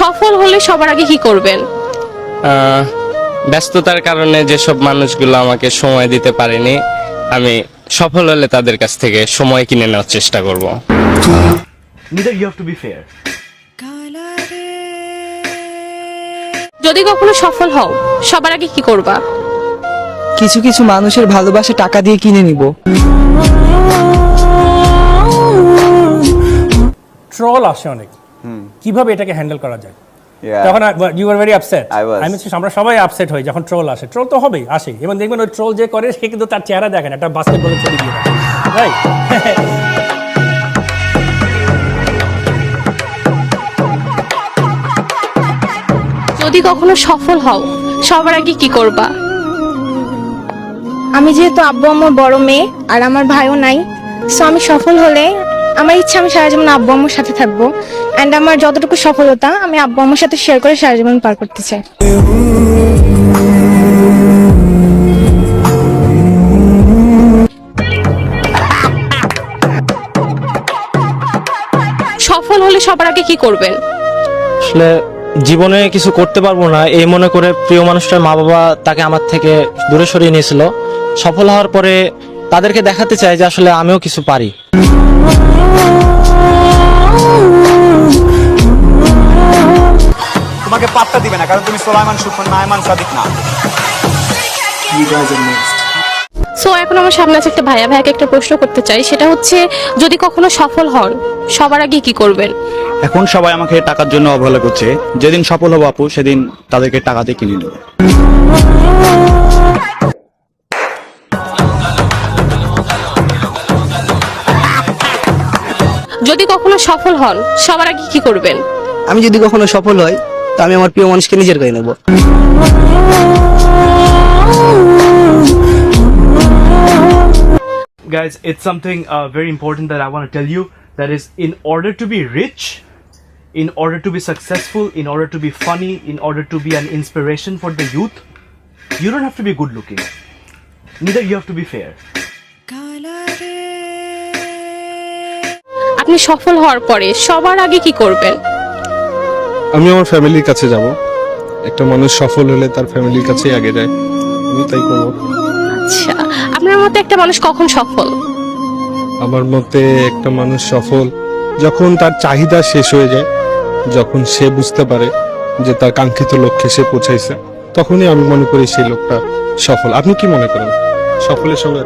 সফল হলে সবার আগে কি করবেন? ব্যস্ততার কারণে যেসব মানুষগুলো আমাকে সময় দিতে পারেনি আমি সফল হলে তাদের কাছ থেকে সময় কিনে নেওয়ার চেষ্টা করব। Neither you have to be fair. যদি কখনো সফল হও সবার আগে কি করবা? কিছু কিছু মানুষের ভালোবাসা টাকা দিয়ে কিনে নিব। ট্রল আসে অনেক। কীভাবে এটাকে হ্যান্ডেল করা যায়? তখন ইউ আর ভেরি আপসেট. আমি আমরা সবাই আপসেট হই যখন ট্রোল আসে। ট্রোল তো হবেই আসে। এবং দেখবেন ওই ট্রোল যে করে সে কিন্তু তার চেহারা দেখেন একটা বাস্কেটবলের ছবি দিয়ে রাইট যদি কখনো সফল হও সবার আগে কি করবা? আমি যেহেতু আব্বু আমার বড় মেয়ে আর আমার ভাইও নাই সো আমি সফল হলে আমার ইচ্ছা আমি সারা জীবন আব্বু আম্মুর সাথে থাকব। অ্যান্ড আমার যতটুকু সফলতা আমি আব্বু আম্মুর সাথে শেয়ার করে সারা জীবন পার করতে চাই। সফল হলে সবার আগে কি করবেন আসলে জীবনে কিছু করতে পারব না। এই মনে করে প্রিয় মানুষটার মা বাবা তাকে আমার থেকে দূরে সরিয়ে নিয়েছিল। সফল হওয়ার পরে তাদেরকে দেখাতে চাই যে আসলে আমিও কিছু পারি। তোমাকে পাত্তা দিবে না কারণ তুমি সোলাইমান সুখন নাইমান সাদিক না। সো এখন আমার সামনে আছে একটা ভাইয়া। ভাইয়াকে একটা প্রশ্ন করতে চাই। সেটা হচ্ছে যদি কখনো সফল হন সবার আগে কি করবেন? এখন সবাই আমাকে টাকার জন্য অবহেলা করছে। যেদিন সফল হব আপু সেদিন তাদেরকে টাকা দিয়ে কিনে নেব। যদি কখনো সফল হন সবার আগে কি করবেন আমি যদি কখনো সফল হই তো আমি আমার প্রিয় মানুষকে নিজের করে নেব Guys, it's something uh, very important that I want to tell you. That is, in order to be rich, in order to be successful, in order to be funny, in order to be an inspiration for the youth, you don't have to be good looking. Neither you have to be fair. আপনি সফল হওয়ার পরে সবার আগে কি করবেন? আমি আমার ফ্যামিলির কাছে যাব। একটা মানুষ সফল হলে তার ফ্যামিলির কাছেই আগে যায়। আমি তাই করব। আচ্ছা আপনার মতে একটা মানুষ কখন সফল? আমার মতে একটা মানুষ সফল যখন তার চাহিদা শেষ হয়ে যায় যখন সে বুঝতে পারে যে তার কাঙ্ক্ষিত লক্ষ্যে সে পৌঁছাইছে তখনই আমি মনে করি সেই লোকটা সফল। আপনি কি মনে করেন? সফলের সঙ্গে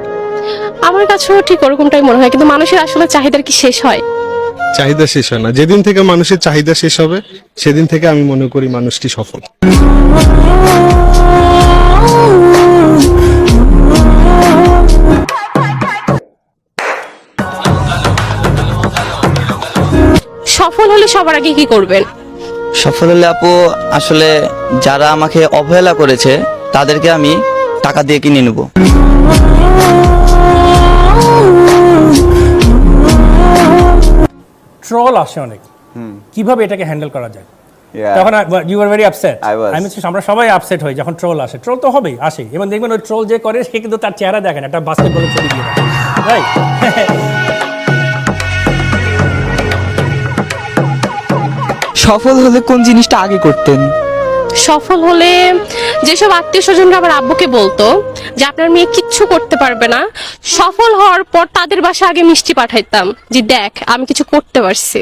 আমার কাছেও ঠিক ওরকমটাই মনে হয় কিন্তু মানুষের আসলে চাহিদার কি শেষ হয়? চাহিদা শেষ হয় না। যেদিন থেকে মানুষের চাহিদা শেষ হবে সেদিন থেকে আমি মনে করি মানুষটি সফল। সফল হলে সবার আগে কি করবেন? সফল হলে আপু আসলে যারা আমাকে অবহেলা করেছে তাদেরকে আমি টাকা দিয়ে কিনে নেব। ট্রল আসে অনেক। কীভাবে এটাকে হ্যান্ডেল করা যায়? তখন ইউ আর ভেরি আপসেট. আমি আমরা সবাই আপসেট হই যখন ট্রোল আসে। ট্রোল তো হবেই আসে। এবং দেখবেন ওই ট্রোল যে করে সে কিন্তু তার চেহারা দেখেন একটা বাস্কেটবলের ছবি দিয়ে রাইট সফল হলে কোন জিনিসটা আগে করতেন? সফল হলে যেসব আত্মীয় স্বজনরা আমার আব্বুকে বলতো যে আপনার মেয়ে কিচ্ছু করতে পারবে না, সফল হওয়ার পর তাদের বাসা আগে মিষ্টি পাঠাইতাম যে দেখ, আমি কিছু করতে পারছি।